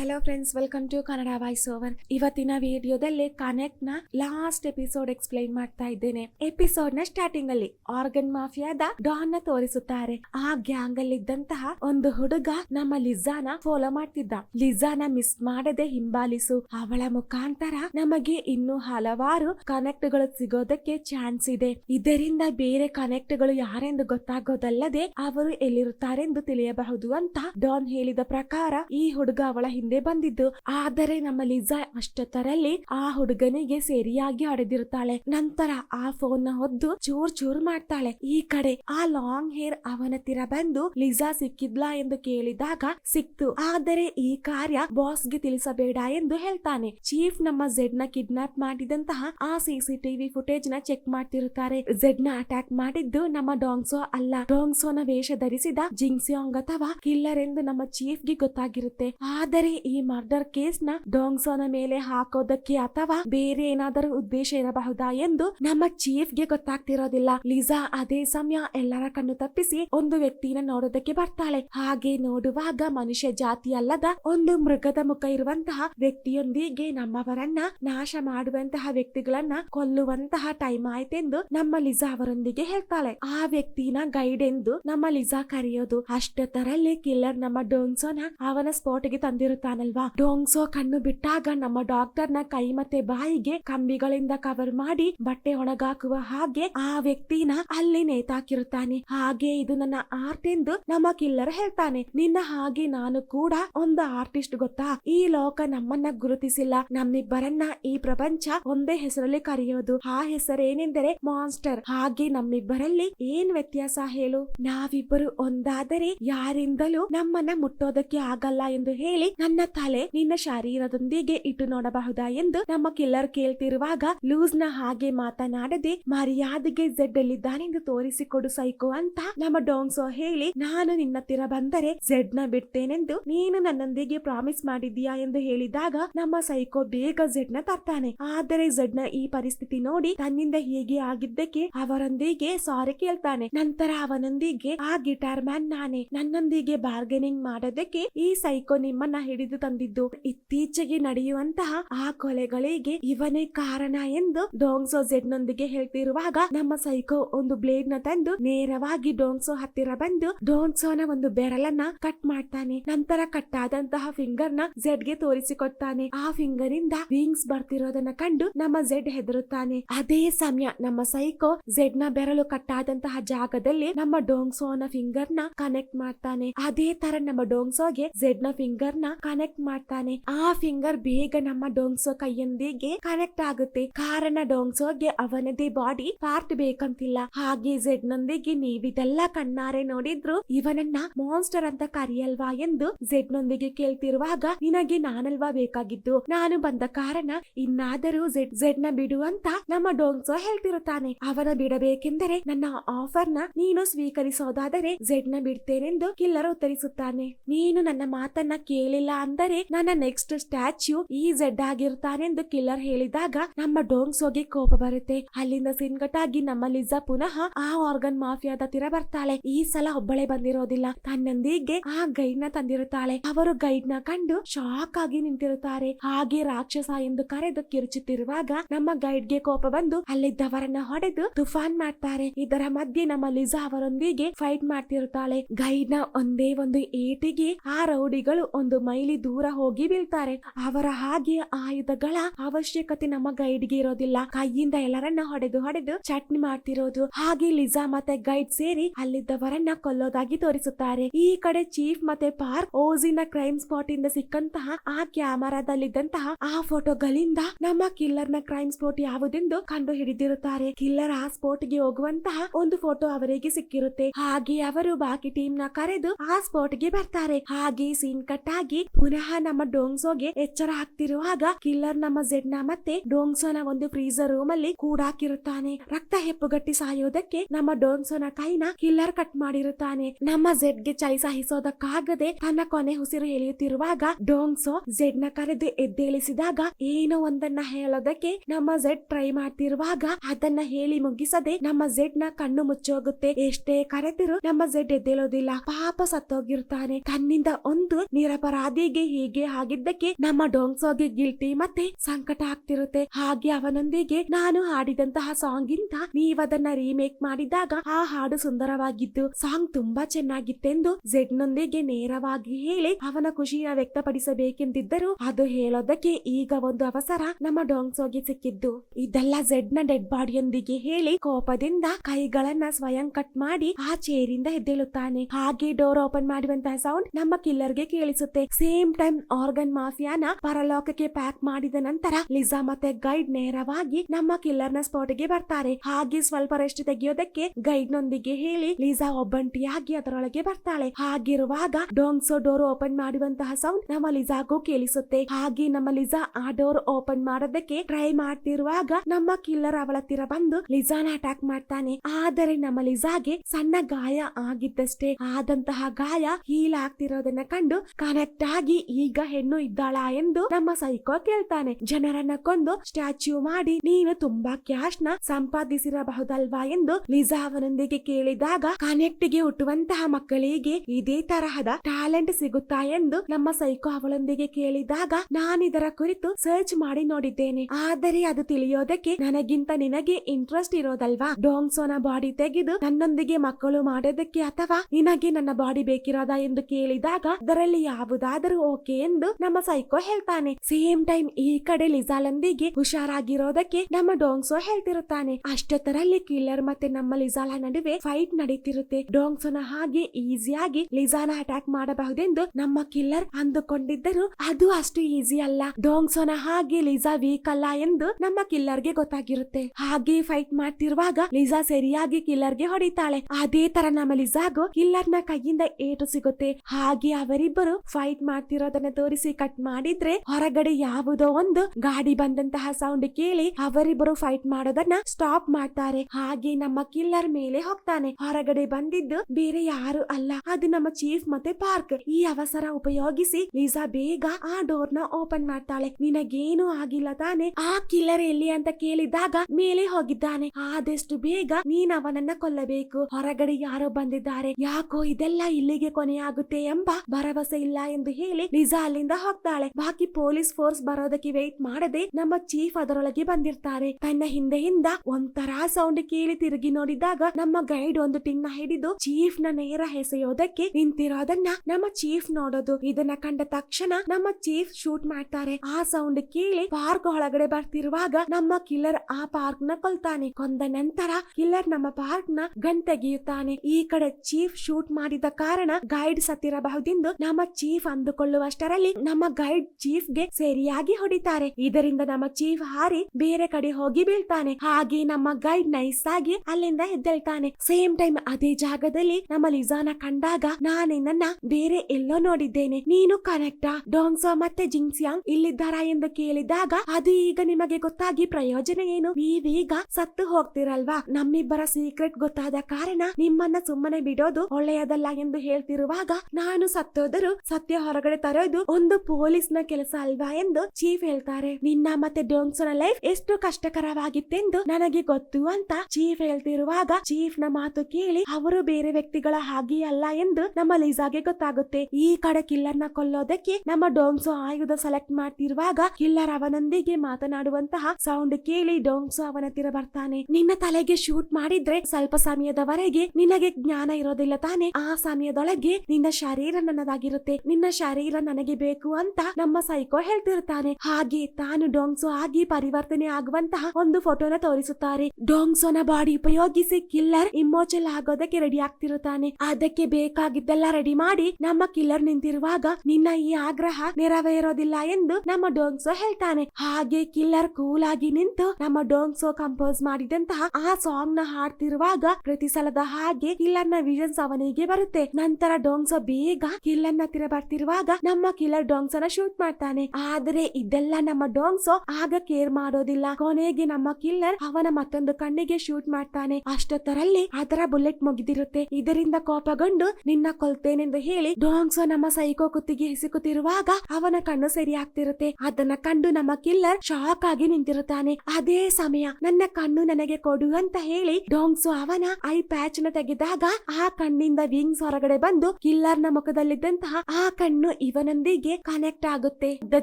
Hello friends welcome to Kannada voice over ಇವತ್ತಿನ ವಿಡಿಯೋದಲ್ಲಿ ಕನೆಕ್ಟ್ನ last episode explain ಮಾಡ್ತಾ ಇದ್ದೇನೆ. ಎಪಿಸೋಡ್ನ ಸ್ಟಾರ್ಟಿಂಗ್ ಅಲ್ಲಿ ಆರ್ಗನ್ ಮಾಫಿಯಾದ ಡಾನ್ನ ತೋರಿಸುತ್ತಾರೆ. ಆ ಗ್ಯಾಂಗ್ ಅಲ್ಲಿ ಇದ್ದಂತಹ ಒಂದು ಹುಡುಗ ನಮ್ಮ ಲಿಜಾನ ಫಾಲೋ ಮಾಡ್ತಿದ್ದ. ಲಿಜಾನ ಮಿಸ್ ಮಾಡದೆ ಹಿಂಬಾಲಿಸು. ಅವಳ ಮುಖಾಂತರ ನಮಗೆ ಇನ್ನು ಹಲವಾರು ಕನೆಕ್ಟ್ಗಳು ಸಿಗೋದಕ್ಕೆ ಚಾನ್ಸ್ ಇದೆ. ಇದರಿಂದ ಬೇರೆ ಕನೆಕ್ಟ್ಗಳು ಯಾರೆಂದು ಗೊತ್ತಾಗೋದಲ್ಲದೆ ಅವರು ಎಲ್ಲಿರುತ್ತಾರೆಂದು ತಿಳಿಯಬಹುದು ಅಂತ ಡಾನ್ ಹೇಳಿದ ಪ್ರಕಾರ ಈ ಹುಡುಗ ಅವಳ ಬಂದಿದ್ದು. ಆದರೆ ನಮ್ಮ ಲಿಜಾ ಅಷ್ಟೊತ್ತರಲ್ಲಿ ಆ ಹುಡುಗನಿಗೆ ಸರಿಯಾಗಿ ಹೊಡೆದಿರುತ್ತಾಳೆ ನಂತರ ಆ ಫೋನ್ನ ಹೊದ್ದು ಚೂರ್ ಚೂರ್ ಮಾಡ್ತಾಳೆ. ಈ ಕಡೆ ಆ ಲಾಂಗ್ ಹೇರ್ ಅವನ ತೀರ ಬಂದು ಲಿಜಾ ಸಿಕ್ಕಿದ್ಲಾ ಎಂದು ಕೇಳಿದಾಗ ಸಿಕ್ತು. ಆದರೆ ಈ ಕಾರ್ಯ ಬಾಸ್ಗೆ ತಿಳಿಸಬೇಡ ಎಂದು ಹೇಳ್ತಾನೆ. ಚೀಫ್ ನಮ್ಮ ಝೆಡ್ನ ಕಿಡ್ನಾಪ್ ಮಾಡಿದಂತಹ ಆ ಸಿಸಿಟಿವಿ ಫುಟೇಜ್ನ ಚೆಕ್ ಮಾಡ್ತಿರುತ್ತಾರೆ. ಝೆಡ್ನ ಅಟ್ಯಾಕ್ ಮಾಡಿದ್ದು ನಮ್ಮ ಡಾಂಗ್ಸೋ ಅಲ್ಲ. ಡಾಂಗ್ಸೋನ ವೇಷ ಧರಿಸಿದ ಜಿಂಗ್ಸಿಯಾಂಗ್ ಅಥವಾ ಕಿಲ್ಲರ್ ಎಂದು ನಮ್ಮ ಚೀಫ್ಗೆ ಗೊತ್ತಾಗಿರುತ್ತೆ. ಆದರೆ ಈ ಮರ್ಡರ್ ಕೇಸ್ನ ಡೋಂಗ್ಸೋನ ಮೇಲೆ ಹಾಕೋದಕ್ಕೆ ಅಥವಾ ಬೇರೆ ಏನಾದರೂ ಉದ್ದೇಶ ಇರಬಹುದಾ ಎಂದು ನಮ್ಮ ಚೀಫ್ಗೆ ಗೊತ್ತಾಗ್ತಿರೋದಿಲ್ಲ. ಲಿಜಾ ಅದೇ ಸಮಯ ಎಲ್ಲರ ಕಣ್ಣು ತಪ್ಪಿಸಿ ಒಂದು ವ್ಯಕ್ತಿನ ನೋಡೋದಕ್ಕೆ ಬರ್ತಾಳೆ. ಹಾಗೆ ನೋಡುವಾಗ ಮನುಷ್ಯ ಜಾತಿ ಅಲ್ಲದ ಒಂದು ಮೃಗದ ಮುಖ ಇರುವಂತಹ ವ್ಯಕ್ತಿಯೊಂದಿಗೆ ನಮ್ಮವರನ್ನ ನಾಶ ಮಾಡುವಂತಹ ವ್ಯಕ್ತಿಗಳನ್ನ ಕೊಲ್ಲುವಂತಹ ಟೈಮ್ ಆಯ್ತೆಂದು ನಮ್ಮ ಲಿಜಾ ಅವರೊಂದಿಗೆ ಹೇಳ್ತಾಳೆ. ಆ ವ್ಯಕ್ತಿನ ಗೈಡ್ ಎಂದು ನಮ್ಮ ಲಿಜಾ ಕರೆಯೋದು. ಅಷ್ಟೊತ್ತರಲ್ಲಿ ಕಿಲ್ಲರ್ ನಮ್ಮ ಡೋನ್ಸೋನ ಅವನ ಸ್ಪಾಟ್ಗೆ ತಂದಿರುತ್ತಾನಲ್ವಾ ಡೋಂಗ್ಸೋ ಕಣ್ಣು ಬಿಟ್ಟಾಗ ನಮ್ಮ ಡಾಕ್ಟರ್ನ ಕೈ ಮತ್ತೆ ಬಾಯಿಗೆ ಕಂಬಿಗಳಿಂದ ಕವರ್ ಮಾಡಿ ಬಟ್ಟೆ ಒಣಗಾಕುವ ಹಾಗೆ ಆ ವ್ಯಕ್ತಿನ ಅಲ್ಲಿ ನೇತಾಕಿರುತ್ತಾನೆ. ಹಾಗೆ ಇದು ನನ್ನ ಆರ್ಟ್ ಎಂದು ನಮ್ಮ ಕಿಲ್ಲರ್ ಹೇಳ್ತಾನೆ. ನಿನ್ನ ಹಾಗೆ ನಾನು ಕೂಡ ಒಂದು ಆರ್ಟಿಸ್ಟ್ ಗೊತ್ತಾ? ಈ ಲೋಕ ನಮ್ಮನ್ನ ಗುರುತಿಸಿಲ್ಲ. ನಮ್ಮಿಬ್ಬರನ್ನ ಈ ಪ್ರಪಂಚ ಒಂದೇ ಹೆಸರಲ್ಲಿ ಕರೆಯೋದು. ಆ ಹೆಸರೇನೆಂದರೆ ಮಾನ್ಸ್ಟರ್. ಹಾಗೆ ನಮ್ಮಿಬ್ಬರಲ್ಲಿ ಏನ್ ವ್ಯತ್ಯಾಸ ಹೇಳು? ನಾವಿಬ್ಬರು ಒಂದಾದರೆ ಯಾರಿಂದಲೂ ನಮ್ಮನ್ನ ಮುಟ್ಟೋದಕ್ಕೆ ಆಗಲ್ಲ ಎಂದು ಹೇಳಿ ತಲೆ ನಿನ್ನ ಶರೀರದೊಂದಿಗೆ ಇಟ್ಟು ನೋಡಬಹುದಾ ಎಂದು ನಮ್ಮ ಕಿಲ್ಲರ್ ಕೇಳ್ತಿರುವಾಗ ಲೂಸ್ನ ಹಾಗೆ ಮಾತನಾಡದೆ ಮರ್ಯಾದೆಗೆ ಝೆಡ್ ಅಲ್ಲಿದ್ದಾನೆಂದು ತೋರಿಸಿಕೊಡು ಸೈಕೋ ಅಂತ ನಮ್ಮ ಡೋಂಗ್ಸೋ ಹೇಳಿ, ನಾನು ನಿನ್ನ ಹತ್ತಿರ ಬಂದರೆ ಝೆಡ್ನ ಬಿಡ್ತೇನೆಂದು ನೀನು ನನ್ನೊಂದಿಗೆ ಪ್ರಾಮಿಸ್ ಮಾಡಿದ್ಯಾ ಎಂದು ಹೇಳಿದಾಗ ನಮ್ಮ ಸೈಕೋ ಬೇಗ ಝೆಡ್ನ ತರ್ತಾನೆ. ಆದರೆ ಝೆಡ್ನ ಈ ಪರಿಸ್ಥಿತಿ ನೋಡಿ ತನ್ನಿಂದ ಹೀಗೆ ಆಗಿದ್ದಕ್ಕೆ ಅವರೊಂದಿಗೆ ಸಾರಿ ಕೇಳ್ತಾನೆ. ನಂತರ ಅವನೊಂದಿಗೆ, ಆ ಗಿಟಾರ್ ಮ್ಯಾನ್ ನಾನೇ. ನನ್ನೊಂದಿಗೆ ಬಾರ್ಗೇನಿಂಗ್ ಮಾಡೋದಕ್ಕೆ ಈ ಸೈಕೋ ನಿಮ್ಮನ್ನ ತಂದಿದ್ದು. ಇತ್ತೀಚೆಗೆ ನಡೆಯುವಂತಹ ಆ ಕೊಲೆಗಳಿಗೆ ಇವನೇ ಕಾರಣ ಎಂದು ಡೋಂಗ್ಸೋ ಜೆಡ್ ನೊಂದಿಗೆ ಹೇಳ್ತಿರುವಾಗ ನಮ್ಮ ಸೈಕೋ ಒಂದು ಬ್ಲೇಡ್ನ ತಂದು ನೇರವಾಗಿ ಡೋಂಗ್ಸೋ ಹತ್ತಿರ ಬಂದು ಡೋಂಗ್ಸೋನ ಒಂದು ಬೆರಳನ್ನ ಕಟ್ ಮಾಡ್ತಾನೆ. ನಂತರ ಕಟ್ ಆದಂತಹ ಫಿಂಗರ್ನ ಜೆಡ್ಗೆ ತೋರಿಸಿಕೊಡ್ತಾನೆ. ಆ ಫಿಂಗರ್ ಇಂದ ವಿಂಗ್ಸ್ ಬರ್ತಿರೋದನ್ನ ಕಂಡು ನಮ್ಮ ಜೆಡ್ ಹೆದರುತ್ತಾನೆ. ಅದೇ ಸಮಯ ನಮ್ಮ ಸೈಕೋ ಜೆಡ್ನ ಬೆರಳು ಕಟ್ಟಾದಂತಹ ಜಾಗದಲ್ಲಿ ನಮ್ಮ ಡೋಂಗ್ಸೋನ ಫಿಂಗರ್ನ ಕನೆಕ್ಟ್ ಮಾಡ್ತಾನೆ. ಅದೇ ತರ ನಮ್ಮ ಡೋಂಗ್ಸೋಗೆ ಜೆಡ್ನ ಫಿಂಗರ್ನ ಕನೆಕ್ಟ್ ಮಾಡ್ತಾನೆ. ಆ ಫಿಂಗರ್ ಬೇಗ ನಮ್ಮ ಡೋಂಗ್ಸೋ ಕೈಯೊಂದಿಗೆ ಕನೆಕ್ಟ್ ಆಗುತ್ತೆ. ಕಾರಣ ಡೋಂಗ್ಸೋಗೆ ಅವನದೇ ಬಾಡಿ ಪಾರ್ಟ್ ಬೇಕಂತಿಲ್ಲ. ಹಾಗೆ ಝೆಡ್ ನೊಂದಿಗೆ ನೀವಿದೆಲ್ಲ ಕಣ್ಣಾರೆ ನೋಡಿದ್ರು ಇವನನ್ನ ಮಾನ್ಸ್ಟರ್ ಅಂತ ಕರೆಯಲ್ವಾ ಎಂದು ಝೆಡ್ ನೊಂದಿಗೆ ಕೇಳ್ತಿರುವಾಗ ನಿನಗೆ ನಾನಲ್ವಾ ಬೇಕಾಗಿದ್ದು? ನಾನು ಬಂದ ಕಾರಣ ಇನ್ನಾದರೂ ಝೆಡ್ ಝೆಡ್ನ ಬಿಡು ಅಂತ ನಮ್ಮ ಡೋಂಗ್ಸೋ ಹೇಳ್ತಿರುತ್ತಾನೆ. ಅವನ ಬಿಡಬೇಕೆಂದರೆ ನನ್ನ ಆಫರ್ನ ನೀನು ಸ್ವೀಕರಿಸೋದಾದರೆ ಝೆಡ್ನ ಬಿಡ್ತೇನೆಂದು ಕಿಲ್ಲರ್ ಉತ್ತರಿಸುತ್ತಾನೆ. ನೀನು ನನ್ನ ಮಾತನ್ನ ಕೇಳಿಲ್ಲ ಅಂದರೆ ನನ್ನ ನೆಕ್ಸ್ಟ್ ಸ್ಟ್ಯಾಚ್ಯೂ ಈ ಝೆಡ್ ಆಗಿರುತ್ತಾನೆಂದು ಕಿಲ್ಲರ್ ಹೇಳಿದಾಗ ನಮ್ಮ ಡೋಂಗ್ಸೋಗೆ ಕೋಪ ಬರುತ್ತೆ. ಅಲ್ಲಿಂದ ಸಿನ್ಗಟಾಗಿ ನಮ್ಮ ಲಿಜಾ ಪುನಃ ಆ ಆರ್ಗನ್ ಮಾಫಿಯಾದ ತೀರ ಬರ್ತಾಳೆ. ಈ ಸಲ ಒಬ್ಬಳೆ ಬಂದಿರೋದಿಲ್ಲ. ತನ್ನೊಂದಿಗೆ ಆ ಗೈಡ್ನ ತಂದಿರುತ್ತಾಳೆ. ಅವರು ಗೈಡ್ನ ಕಂಡು ಶಾಕ್ ಆಗಿ ನಿಂತಿರುತ್ತಾರೆ. ಹಾಗೆ ರಾಕ್ಷಸ ಎಂದು ಕರೆದು ಕಿರುಚುತ್ತಿರುವಾಗ ನಮ್ಮ ಗೈಡ್ಗೆ ಕೋಪ ಬಂದು ಅಲ್ಲಿದ್ದವರನ್ನ ಹೊಡೆದು ತುಫಾನ್ ಮಾಡ್ತಾರೆ. ಇದರ ಮಧ್ಯೆ ನಮ್ಮ ಲಿಜಾ ಅವರೊಂದಿಗೆ ಫೈಟ್ ಮಾಡ್ತಿರುತ್ತಾಳೆ. ಗೈಡ್ನ ಒಂದೇ ಒಂದು ಏಟಿಗೆ ಆ ರೌಡಿಗಳು ಒಂದು ಮೈಲಿ ದೂರ ಹೋಗಿ ಬೀಳ್ತಾರೆ. ಅವರ ಹಾಗೆ ಆಯುಧಗಳ ಅವಶ್ಯಕತೆ ನಮ್ಮ ಗೈಡ್ಗೆ ಇರೋದಿಲ್ಲ. ಕೈಯಿಂದ ಎಲ್ಲರನ್ನ ಹೊಡೆದು ಹೊಡೆದು ಚಟ್ನಿ ಮಾಡ್ತಿರೋದು. ಹಾಗೆ ಲಿಜಾ ಮತ್ತೆ ಗೈಡ್ ಸೇರಿ ಅಲ್ಲಿದ್ದವರನ್ನ ಕೊಲ್ಲೋದಾಗಿ ತೋರಿಸುತ್ತಾರೆ. ಈ ಕಡೆ ಚೀಫ್ ಮತ್ತೆ ಪಾರ್ಕ್ ಓಜಿನ ಕ್ರೈಮ್ ಸ್ಪಾಟ್ ಇಂದ ಸಿಕ್ಕಂತಹ ಆ ಕ್ಯಾಮರಾದಲ್ಲಿದ್ದಂತಹ ಆ ಫೋಟೋಗಳಿಂದ ನಮ್ಮ ಕಿಲ್ಲರ್ನ ಕ್ರೈಮ್ ಸ್ಪಾಟ್ ಯಾವುದೆಂದು ಕಂಡು ಹಿಡಿದಿರುತ್ತಾರೆ ಕಿಲ್ಲರ್ ಆ ಸ್ಪಾಟ್ಗೆ ಹೋಗುವಂತಹ ಒಂದು ಫೋಟೋ ಅವರಿಗೆ ಸಿಕ್ಕಿರುತ್ತೆ. ಹಾಗೆ ಅವರು ಬಾಕಿ ಟೀಮ್ನ ಕರೆದು ಆ ಸ್ಪಾಟ್ಗೆ ಬರ್ತಾರೆ. ಹಾಗೆ ಸೀನ್ ಕಟ್ ಆಗಿ ಪುನಃ ನಮ್ಮ ಡೋಂಗ್ಸೋಗೆ ಎಚ್ಚರ ಆಗ್ತಿರುವಾಗ ಕಿಲ್ಲರ್ ನಮ್ಮ ಝೆಡ್ನ ಮತ್ತೆ ಡೋಂಗ್ಸೋನ ಒಂದು ಫ್ರೀಜರ್ ರೂಮ್ ಅಲ್ಲಿ ಕೂಡಾಕಿರುತ್ತಾನೆ. ರಕ್ತ ಹೆಪ್ಪುಗಟ್ಟಿ ಸಾಯೋದಕ್ಕೆ ನಮ್ಮ ಡೋಂಗ್ಸೋನ ಕೈನ ಕಿಲ್ಲರ್ ಕಟ್ ಮಾಡಿರುತ್ತಾನೆ. ನಮ್ಮ ಝೆಡ್ಗೆ ಚೈ ಸಹಿಸೋದಕ್ಕಾಗದೆ ತನ್ನ ಕೊನೆ ಉಸಿರು ಎಳೆಯುತ್ತಿರುವಾಗ ಡೋಂಗ್ಸೋ ಝೆಡ್ನ ಕರೆದು ಎದ್ದೇಳಿಸಿದಾಗ ಏನೋ ಒಂದನ್ನ ಹೇಳೋದಕ್ಕೆ ನಮ್ಮ ಜೆಡ್ ಟ್ರೈ ಮಾಡ್ತಿರುವಾಗ ಅದನ್ನ ಹೇಳಿ ಮುಗಿಸದೆ ನಮ್ಮ ಝೆಡ್ನ ಕಣ್ಣು ಮುಚ್ಚೋಗುತ್ತೆ. ಎಷ್ಟೇ ಕರೆದಿರು ನಮ್ಮ ಜೆಡ್ ಎದ್ದೇಳೋದಿಲ್ಲ. ಪಾಪ ಸತ್ತೋಗಿರುತ್ತಾನೆ ತನ್ನಿಂದ ಒಂದು ನಿರಪರಾಧಿ ಅವನೊಂದಿಗೆ ಹೀಗೆ ಆಗಿದ್ದಕ್ಕೆ ನಮ್ಮ ಡೋಂಗ್ಸೋಗೆ ಗಿಲ್ಟಿ ಮತ್ತೆ ಸಂಕಟ ಆಗ್ತಿರುತ್ತೆ. ಹಾಗೆ ಅವನೊಂದಿಗೆ ನಾನು ಹಾಡಿದಂತಹ ಸಾಂಗ್ ಇಂದ ನೀವದನ್ನ ರೀಮೇಕ್ ಮಾಡಿದಾಗ ಆ ಹಾಡು ಸುಂದರವಾಗಿದ್ದು ಸಾಂಗ್ ತುಂಬಾ ಚೆನ್ನಾಗಿತ್ತೆಂದು ಝೆಡ್ ನೊಂದಿಗೆ ನೇರವಾಗಿ ಹೇಳಿ ಅವನ ಖುಷಿಯ ವ್ಯಕ್ತಪಡಿಸಬೇಕೆಂದಿದ್ದರು ಅದು ಹೇಳೋದಕ್ಕೆ ಈಗ ಒಂದು ಅವಸರ ನಮ್ಮ ಡೋಂಗ್ಸೋಗೆ ಸಿಕ್ಕಿದ್ದು. ಇದೆಲ್ಲ ಝೆಡ್ನ ಡೆಡ್ ಬಾಡಿಯೊಂದಿಗೆ ಹೇಳಿ ಕೋಪದಿಂದ ಕೈಗಳನ್ನ ಸ್ವಯಂ ಕಟ್ ಮಾಡಿ ಆ ಚೇರಿಂದ ಎದ್ದೇಳುತ್ತಾನೆ. ಹಾಗೆ ಡೋರ್ ಓಪನ್ ಮಾಡುವಂತಹ ಸೌಂಡ್ ನಮ್ಮ ಕಿಲ್ಲರ್ಗೆ ಕೇಳಿಸುತ್ತೆ. ಸೇಮ್ ಟೈಮ್ ಆರ್ಗನ್ ಮಾಫಿಯಾನ ಪರಲೋಕಕ್ಕೆ ಪ್ಯಾಕ್ ಮಾಡಿದ ನಂತರ ಲಿಜಾ ಮತ್ತೆ ಗೈಡ್ ನೇರವಾಗಿ ನಮ್ಮ ಕಿಲ್ಲರ್ನ ಸ್ಪಾಟ್ಗೆ ಬರ್ತಾರೆ. ಹಾಗೆ ಸ್ವಲ್ಪ ರೆಸ್ಟ್ ತೆಗೆಯೋದಕ್ಕೆ ಗೈಡ್ ನೊಂದಿಗೆ ಹೇಳಿ ಲಿಜಾ ಒಬ್ಬಂಟಿಯಾಗಿ ಅದರೊಳಗೆ ಬರ್ತಾಳೆ. ಹಾಗಿರುವಾಗ ಡೋಂಗ್ಸೋ ಡೋರ್ ಓಪನ್ ಮಾಡುವಂತಹ ಸೌಂಡ್ ನಮ್ಮ ಲಿಸಾಗೂ ಕೇಳಿಸುತ್ತೆ. ಹಾಗೆ ನಮ್ಮ ಲಿಜಾ ಆ ಡೋರ್ ಓಪನ್ ಮಾಡೋದಕ್ಕೆ ಟ್ರೈ ಮಾಡ್ತಿರುವಾಗ ನಮ್ಮ ಕಿಲ್ಲರ್ ಅವಳ ಹತ್ತಿರ ಬಂದು ಲಿಜಾನ ಅಟ್ಯಾಕ್ ಮಾಡ್ತಾನೆ. ಆದರೆ ನಮ್ಮ ಲಿಜಾಗೆ ಸಣ್ಣ ಗಾಯ ಆಗಿದ್ದಷ್ಟೇ. ಆದಂತಹ ಗಾಯ ಹೀಲ್ ಆಗ್ತಿರೋದನ್ನ ಕಂಡು ಕನೆಕ್ಟ್ ಆಗಿ ಈಗ ಹೆಣ್ಣು ಇದ್ದಾಳ ಎಂದು ನಮ್ಮ ಸೈಕೋ ಕೇಳ್ತಾನೆ. ಜನರನ್ನ ಕೊಂದು ಸ್ಟ್ಯಾಚ್ಯೂ ಮಾಡಿ ನೀನು ತುಂಬಾ ಕ್ಯಾಶ್ನ ಸಂಪಾದಿಸಿರಬಹುದಲ್ವಾ ಎಂದು ಲಿಸಾ ಅವನೊಂದಿಗೆ ಕೇಳಿದಾಗ ಕನೆಕ್ಟ್ಗೆ ಹುಟ್ಟುವಂತಹ ಮಕ್ಕಳಿಗೆ ಇದೇ ತರಹದ ಟ್ಯಾಲೆಂಟ್ ಸಿಗುತ್ತಾ ಎಂದು ನಮ್ಮ ಸೈಕೋ ಅವಳೊಂದಿಗೆ ಕೇಳಿದಾಗ ನಾನಿದರ ಕುರಿತು ಸರ್ಚ್ ಮಾಡಿ ನೋಡಿದ್ದೇನೆ. ಆದರೆ ಅದು ತಿಳಿಯೋದಕ್ಕೆ ನನಗಿಂತ ನಿನಗೆ ಇಂಟ್ರೆಸ್ಟ್ ಇರೋದಲ್ವಾ? ಡೋಂಗ್ಸೋನ ಬಾಡಿ ತೆಗೆದು ನನ್ನೊಂದಿಗೆ ಮಕ್ಕಳು ಮಾಡೋದಕ್ಕೆ ಅಥವಾ ನಿನಗೆ ನನ್ನ ಬಾಡಿ ಬೇಕಿರೋದಾ ಎಂದು ಕೇಳಿದಾಗ ಅದರಲ್ಲಿ ಯಾವುದಾದರೂ ಓಕೆ ಎಂದು ನಮ್ಮ ಸೈಕೋ ಹೇಳ್ತಾನೆ. ಸೇಮ್ ಟೈಮ್ ಈ ಕಡೆ ಲಿಜಾಲಂದಿಗೆ ಹುಷಾರಾಗಿರೋದಕ್ಕೆ ನಮ್ಮ ಡೋಂಗ್ಸೋ ಹೇಳ್ತಿರುತ್ತಾನೆ. ಅಷ್ಟೊತ್ತರಲ್ಲಿ ಕಿಲ್ಲರ್ ಮತ್ತೆ ನಮ್ಮ ಲಿಜಾಲ ನಡುವೆ ಫೈಟ್ ನಡೀತಿರುತ್ತೆ. ಡೋಂಗ್ಸೋನ ಹಾಗೆ ಈಸಿಯಾಗಿ ಲಿಸಾನ ಅಟ್ಯಾಕ್ ಮಾಡಬಹುದೆಂದು ನಮ್ಮ ಕಿಲ್ಲರ್ ಅಂದುಕೊಂಡಿದ್ದರು ಅದು ಅಷ್ಟು ಈಸಿ ಅಲ್ಲ. ಡೋಂಗ್ಸೋನ ಹಾಗೆ ಲಿಜಾ ವೀಕ್ ಅಲ್ಲ ಎಂದು ನಮ್ಮ ಕಿಲ್ಲರ್ಗೆ ಗೊತ್ತಾಗಿರುತ್ತೆ. ಹಾಗೆ ಫೈಟ್ ಮಾಡ್ತಿರುವಾಗ ಲಿಜಾ ಸರಿಯಾಗಿ ಕಿಲ್ಲರ್ಗೆ ಹೊಡಿತಾಳೆ. ಅದೇ ತರ ನಮ್ಮ ಲಿಜಾಗೂ ಕಿಲ್ಲರ್ನ ಕೈಯಿಂದ ಏಟು ಸಿಗುತ್ತೆ. ಹಾಗೆ ಅವರಿಬ್ಬರು ಫೈಟ್ ಮಾಡ್ತಿರೋದನ್ನ ತೋರಿಸಿ ಕಟ್ ಮಾಡಿದ್ರೆ ಹೊರಗಡೆ ಯಾವುದೋ ಒಂದು ಗಾಡಿ ಬಂದಂತಹ ಸೌಂಡ್ ಕೇಳಿ ಅವರಿಬ್ಬರು ಫೈಟ್ ಮಾಡೋದನ್ನ ಸ್ಟಾಪ್ ಮಾಡ್ತಾರೆ. ಹಾಗೆ ನಮ್ಮ ಕಿಲ್ಲರ್ ಮೇಲೆ ಹೋಗ್ತಾನೆ. ಹೊರಗಡೆ ಬಂದಿದ್ದು ಬೇರೆ ಯಾರು ಅಲ್ಲ. ಅದು ನಮ್ಮ ಚೀಫ್ ಮತ್ತೆ ಪಾರ್ಕ್. ಈ ಅವಸರ ಉಪಯೋಗಿಸಿ ಲೀಸಾ ಬೇಗ ಆ ಡೋರ್ನ ಓಪನ್ ಮಾಡ್ತಾಳೆ. ನಿನಗೇನು ಆಗಿಲ್ಲ ತಾನೆ. ಆ ಕಿಲ್ಲರ್ ಎಲ್ಲಿ ಅಂತ ಕೇಳಿದಾಗ ಮೇಲೆ ಹೋಗಿದ್ದಾನೆ. ಆದಷ್ಟು ಬೇಗ ನೀನ್ ಅವನನ್ನ ಕೊಲ್ಲಬೇಕು. ಹೊರಗಡೆ ಯಾರೋ ಬಂದಿದ್ದಾರೆ. ಯಾಕೋ ಇದೆಲ್ಲ ಇಲ್ಲಿಗೆ ಕೊನೆಯಾಗುತ್ತೆ ಎಂಬ ಭರವಸೆ ಇಲ್ಲ ಎಂದು ಹೇಳಿ ಲಿಸಾ ಅಲ್ಲಿಂದ ಹೋಗ್ತಾಳೆ. ಬಾಕಿ ಪೊಲೀಸ್ ಫೋರ್ಸ್ ಬರೋದಕ್ಕೆ ವೇಟ್ ಮಾಡದೆ ನಮ್ಮ ಚೀಫ್ ಅದರೊಳಗೆ ಬಂದಿರ್ತಾರೆ. ತನ್ನ ಹಿಂದೆಯಿಂದ ಒಂಥರ ಸೌಂಡ್ ಕೇಳಿ ತಿರುಗಿ ನೋಡಿದಾಗ ನಮ್ಮ ಗೈಡ್ ಒಂದು ಟಿನ್ನ ಹಿಡಿದು ಚೀಫ್ನ ನೇರ ಹೆಸೆಯೋದಕ್ಕೆ ನಿಂತಿರೋದನ್ನ ನಮ್ಮ ಚೀಫ್ ನೋಡೋದು. ಇದನ್ನ ಕಂಡ ತಕ್ಷಣ ನಮ್ಮ ಚೀಫ್ ಶೂಟ್ ಮಾಡ್ತಾರೆ. ಆ ಸೌಂಡ್ ಕೇಳಿ ಪಾರ್ಕ್ ಒಳಗಡೆ ಬರ್ತಿರುವಾಗ ನಮ್ಮ ಕಿಲ್ಲರ್ ಆ ಪಾರ್ಕ್ನ ಕೊಲ್ತಾನೆ. ಕೊಂದ ನಂತರ ಕಿಲ್ಲರ್ ನಮ್ಮ ಪಾರ್ಕ್ನ ಗನ್ ತೆಗೆಯುತ್ತಾನೆ ಈ ಕಡೆ ಚೀಫ್ ಶೂಟ್ ಮಾಡಿದ ಕಾರಣ ಗೈಡ್ ಸತ್ತಿರಬಹುದೆಂದು ನಮ್ಮ ಚೀಫ್ ಅಂದುಕೊಳ್ಳುವಷ್ಟರಲ್ಲಿ ನಮ್ಮ ಗೈಡ್ ಚೀಫ್ಗೆ ಸರಿಯಾಗಿ ಹೊಡಿತಾರೆ. ಇದರಿಂದ ನಮ್ಮ ಚೀಫ್ ಹಾರಿ ಬೇರೆ ಕಡೆ ಹೋಗಿ ಬೀಳ್ತಾನೆ. ಹಾಗೆ ನಮ್ಮ ಗೈಡ್ ನೈಸ್ ಆಗಿ ಅಲ್ಲಿಂದ ಎದ್ದೇಳ್ತಾನೆ. ಸೇಮ್ ಟೈಮ್ ಅದೇ ಜಾಗದಲ್ಲಿ ನಮ್ಮ ಲಿಸಾನ ಕಂಡಾಗ ನಾನು ನನ್ನ ಬೇರೆ ಎಲ್ಲೋ ನೋಡಿದ್ದೇನೆ. ನೀನು ಕನೆಕ್ಟಾ ಡೋಂಗ್ಸೋ ಮತ್ತೆ ಜಿಂಗ್ಸಿಯಾಂಗ್ ಇಲ್ಲಿದ್ದಾರಾ ಎಂದು ಕೇಳಿದಾಗ ಅದು ಈಗ ನಿಮಗೆ ಗೊತ್ತಾಗಿ ಪ್ರಯೋಜನ ಏನು? ನೀವೀಗ ಸತ್ತು ಹೋಗ್ತಿರಲ್ವಾ? ನಮ್ಮಿಬ್ಬರ ಸೀಕ್ರೆಟ್ ಗೊತ್ತಾದ ಕಾರಣ ನಿಮ್ಮನ್ನ ಸುಮ್ಮನೆ ಬಿಡೋದು ಒಳ್ಳೆಯದಲ್ಲ ಎಂದು ಹೇಳ್ತಿರುವಾಗ ನಾನು ಸತ್ತೋದರೂ ಸತ್ಯ ಹೊರಗಡೆ ತರೋದು ಒಂದು ಪೊಲೀಸ್ನ ಕೆಲಸ ಅಲ್ವಾ ಎಂದು ಚೀಫ್ ಹೇಳ್ತಾರೆ. ನಿನ್ನ ಮತ್ತೆ ಡೋಂಗ್ಸೋನ ಲೈಫ್ ಎಷ್ಟು ಕಷ್ಟಕರವಾಗಿತ್ತೆಂದು ನನಗೆ ಗೊತ್ತು ಅಂತ ಚೀಫ್ ಹೇಳ್ತಿರುವಾಗ ಚೀಫ್ನ ಮಾತು ಕೇಳಿ ಅವರು ಬೇರೆ ವ್ಯಕ್ತಿಗಳ ಹಾಗೆ ಅಲ್ಲ ಎಂದು ನಮ್ಮ ಲೀಸಾಗೆ ಗೊತ್ತಾಗುತ್ತೆ. ಈ ಕಡೆ ಕಿಲ್ಲರ್ನ ಕೊಲ್ಲೋದಕ್ಕೆ ನಮ್ಮ ಡೋಂಗ್ಸ್ ಆಯುಧ ಸೆಲೆಕ್ಟ್ ಮಾಡ್ತಿರುವಾಗ ಕಿಲ್ಲರ್ ಅವನೊಂದಿಗೆ ಮಾತನಾಡುವಂತಹ ಸೌಂಡ್ ಕೇಳಿ ಡೋಂಗ್ಸ್ ಅವನ ಹತ್ತಿರ ಬರ್ತಾನೆ. ನಿನ್ನ ತಲೆಗೆ ಶೂಟ್ ಮಾಡಿದ್ರೆ ಸ್ವಲ್ಪ ಸಮಯದವರೆಗೆ ನಿನಗೆ ಜ್ಞಾನ ಇರೋದಿಲ್ಲ ತಾನೆ. ಆ ಸಮಯದೊಳಗೆ ನಿನ್ನ ಶರೀರ ನನ್ನದಾಗಿರುತ್ತೆ. ನಿನ್ನ ಶರೀರ ನನಗೆ ಬೇಕು ಅಂತ ನಮ್ಮ ಸೈಕೋ ಹೇಳ್ತಿರ್ತಾನೆ. ಹಾಗೆ ತಾನು ಡೋಂಗ್ಸೋ ಆಗಿ ಪರಿವರ್ತನೆ ಆಗುವಂತಹ ಒಂದು ಫೋಟೋನ ತೋರಿಸುತ್ತಾರೆ. ಡೋಂಗ್ಸೋನ ಬಾಡಿ ಉಪಯೋಗಿಸಿ ಕಿಲ್ಲರ್ ಇಮೋಚಲ್ ಆಗೋದಕ್ಕೆ ರೆಡಿ ಆಗ್ತಿರುತ್ತಾನೆ. ಅದಕ್ಕೆ ಬೇಕಾಗಿದ್ದೆಲ್ಲ ರೆಡಿ ಮಾಡಿ ನಮ್ಮ ಕಿಲ್ಲರ್ ನಿಂತಿರುವಾಗ ನಿನ್ನ ಈ ಆಗ್ರಹ ನೆರವೇರೋದಿಲ್ಲ ಎಂದು ನಮ್ಮ ಡೋಂಗ್ಸೋ ಹೇಳ್ತಾನೆ. ಹಾಗೆ ಕಿಲ್ಲರ್ ಕೂಲ್ ಆಗಿ ನಿಂತು ನಮ್ಮ ಡೋಂಗ್ಸೋ ಕಂಪೋಸ್ ಮಾಡಿದಂತಹ ಆ ಸಾಂಗ್ನ ಹಾಡ್ತಿರುವಾಗ ಪ್ರತಿ ಸಲದ ಹಾಗೆ ಕಿಲ್ಲರ್ನ ವಿಷನ್ಸ್ ಅವನಿಗೆ ಬರುತ್ತೆ. ನಂತರ ಡೋಂಗ್ಸೋ ಬೇಗ ಕಿಲ್ಲರ್ ಹತ್ತಿರ ಬರ್ತಿರುವಾಗ ನಮ್ಮ ಕಿಲರ್ ಡಾಂಗ್ಸ್ ಅನ್ನ ಶೂಟ್ ಮಾಡ್ತಾನೆ. ಆದರೆ ಇದೆಲ್ಲ ನಮ್ಮ ಡಾಂಗ್ಸ್ ಆಗ ಕೇರ್ ಮಾಡೋದಿಲ್ಲ. ಕೊನೆಗೆ ನಮ್ಮ ಕಿಲ್ಲರ್ ಅವನ ಮತ್ತೊಂದು ಕಣ್ಣಿಗೆ ಶೂಟ್ ಮಾಡ್ತಾನೆ. ಅಷ್ಟೊತ್ತರಲ್ಲಿ ಅದರ ಬುಲೆಟ್ ಮುಗಿದಿರುತ್ತೆ. ಇದರಿಂದ ಕೋಪಗೊಂಡು ನಿನ್ನ ಕೊಲ್ತೇನೆಂದು ಹೇಳಿ ಡೋಂಗ್ಸೋ ನಮ್ಮ ಸೈಕೋ ಕುತ್ತಿಗೆ ಹಿಸುಕುತ್ತಿರುವಾಗ ಅವನ ಕಣ್ಣು ಸರಿ ಆಗ್ತಿರುತ್ತೆ ಅದನ್ನ ಕಂಡು ನಮ್ಮ ಕಿಲ್ಲರ್ ಶಾಕ್ ಆಗಿ ನಿಂತಿರುತ್ತಾನೆ. ಅದೇ ಸಮಯ ನನ್ನ ಕಣ್ಣು ನನಗೆ ಕೊಡು ಅಂತ ಹೇಳಿ ಡೋಂಗ್ಸೋ ಅವನ ಐ ಪ್ಯಾಚ್ನ ತೆಗೆದಾಗ ಆ ಕಣ್ಣಿಂದ ವಿಂಗ್ಸ್ ಹೊರಗಡೆ ಬಂದು ಕಿಲ್ಲರ್ನ ಮುಖದಲ್ಲಿದ್ದಂತಹ ಆ ಕಣ್ಣು ಇವನೊಂದಿಗೆ ಕನೆಕ್ಟ್ ಆಗುತ್ತೆ.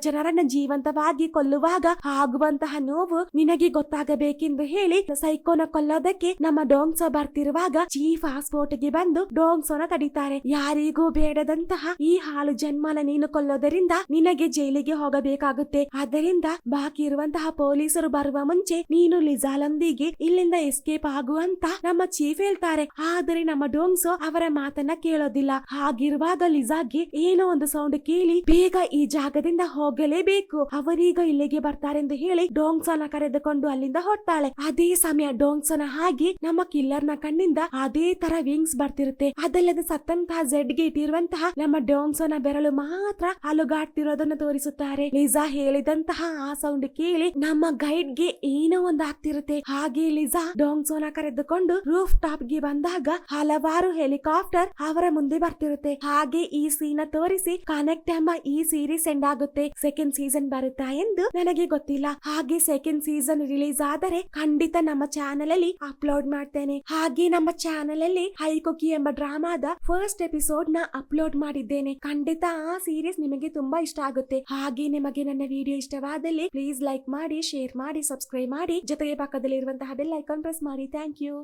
ಜನರನ್ನ ಜೀವಂತವಾಗಿ ಕೊಲ್ಲುವಾಗ ಆಗುವಂತಹ ನೋವು ನಿನಗೆ ಗೊತ್ತಾಗಬೇಕೆಂದು ಹೇಳಿ ಸೈಕೋನ ಕೊಲ್ಲೋದಕ್ಕೆ ನಮ್ಮ ಡೋಂಗ್ಸೋ ಬರ್ತಿರುವಾಗ ಚೀಫ್ಗೆ ಬಂದು ಡೋಂಗ್ಸೋನ ತಡಿತಾರೆ ಯಾರಿಗೂ ಬೇಡದಂತಹ ಈ ಹಾಳು ಜನ್ಮನ ನೀನು ಕೊಲ್ಲೋದರಿಂದ ನಿನಗೆ ಜೈಲಿಗೆ ಹೋಗಬೇಕಾಗುತ್ತೆ. ಆದ್ದರಿಂದ ಬಾಕಿ ಇರುವಂತಹ ಪೊಲೀಸರು ಬರುವ ಮುಂಚೆ ನೀನು ಲಿಜಾಲೊಂದಿಗೆ ಇಲ್ಲಿಂದ ಎಸ್ಕೇಪ್ ಆಗುವಂತ ನಮ್ಮ ಚೀಫ್ ಹೇಳ್ತಾರೆ. ಆದರೆ ನಮ್ಮ ಡೋಂಗ್ಸೋ ಅವರ ಮಾತನ್ನ ಕೇಳೋದಿಲ್ಲ. ಹಾಗಿರುವಾಗ ಲಿಜಾಗೆ ಏನೋ ಒಂದು ಸೌಂಡ್ ಕೇಳಿ ಬೇಗ ಈ ಜಾಗದಿಂದ ಹೋಗಲೇಬೇಕು. ಅವರೀಗ ಇಲ್ಲಿಗೆ ಬರ್ತಾರೆಂದು ಹೇಳಿ ಡೋಂಗ್ಸೋನ ಕರೆದುಕೊಂಡು ಅಲ್ಲಿಂದ ಹೊರಟಾಳೆ. ಅದೇ ಸಮಯ ಡೋಂಗ್ಸೋನ ಹಾಗೆ ನಮ್ಮ ಕಿಲ್ಲರ್ನ ಕಣ್ಣಿಂದ ಅದೇ ತರ ವಿಂಗ್ಸ್ ಬರ್ತಿರುತ್ತೆ. ಅದಲ್ಲದೆ ಸತ್ತಂತಹ ಜೆಡ್ ಗೇಟ್ ಇರುವಂತಹ ನಮ್ಮ ಡೋಂಗ್ಸನ ಬೆರಳು ಮಾತ್ರ ಅಲುಗಾಡ್ತಿರೋದನ್ನ ತೋರಿಸುತ್ತಾರೆ. ಲಿಜಾ ಹೇಳಿದಂತಹ ಆ ಸೌಂಡ್ ಕೇಳಿ ನಮ್ಮ ಗೈಡ್ಗೆ ಏನೋ ಒಂದು ಆಗ್ತಿರುತ್ತೆ. ಹಾಗೆ ಲಿಜಾ ಡೋಂಗ್ಸೋನ ಕರೆದುಕೊಂಡು ರೂಫ್ ಟಾಪ್ಗೆ ಬಂದಾಗ ಹಲವಾರು ಹೆಲಿಕಾಪ್ಟರ್ ಅವರ ಮುಂದೆ ಬರ್ತಿರುತ್ತೆ. ಹಾಗೆ ಈ ಸೀನ ತೋರಿಸಿ ಕನೆಕ್ಟ್ ಎಂಬ ಈ ಸೀರೀಸ್ ಎಂಡ್ ಆಗುತ್ತೆ. ಸೆಕೆಂಡ್ ಸೀಸನ್ ಬರುತ್ತಾ ಎಂದು ನನಗೆ ಗೊತ್ತಿಲ್ಲ. ಹಾಗೆ ಸೆಕೆಂಡ್ ಸೀಸನ್ ರಿಲೀಸ್ ಆದರೆ ಖಂಡಿತ ನಮ್ಮ ಚಾನೆಲ್ ಅಲ್ಲಿ ಅಪ್ಲೋಡ್ ಮಾಡ್ತೇನೆ. ಹಾಗೆ ನಮ್ಮ ಚಾನೆಲ್ ಅಲ್ಲಿ ಹೈಕೊಕಿ ಎಂಬ ಡ್ರಾಮಾದ ಫಸ್ಟ್ ಎಪಿಸೋಡ್ನ ಅಪ್ಲೋಡ್ ಮಾಡಿದ್ದೇನೆ. ಖಂಡಿತ ಆ ಸೀರೀಸ್ ನಿಮಗೆ ತುಂಬಾ ಇಷ್ಟ ಆಗುತ್ತೆ. ಹಾಗೆ ನಿಮಗೆ ನನ್ನ ವಿಡಿಯೋ ಇಷ್ಟವಾದಲ್ಲಿ ಪ್ಲೀಸ್ ಲೈಕ್ ಮಾಡಿ ಶೇರ್ ಮಾಡಿ ಸಬ್ಸ್ಕ್ರೈಬ್ ಮಾಡಿ. ಜೊತೆಗೆ ಪಕ್ಕದಲ್ಲಿರುವಂತಹ ಬೆಲ್ ಐಕಾನ್ ಪ್ರೆಸ್ ಮಾಡಿ. Thank you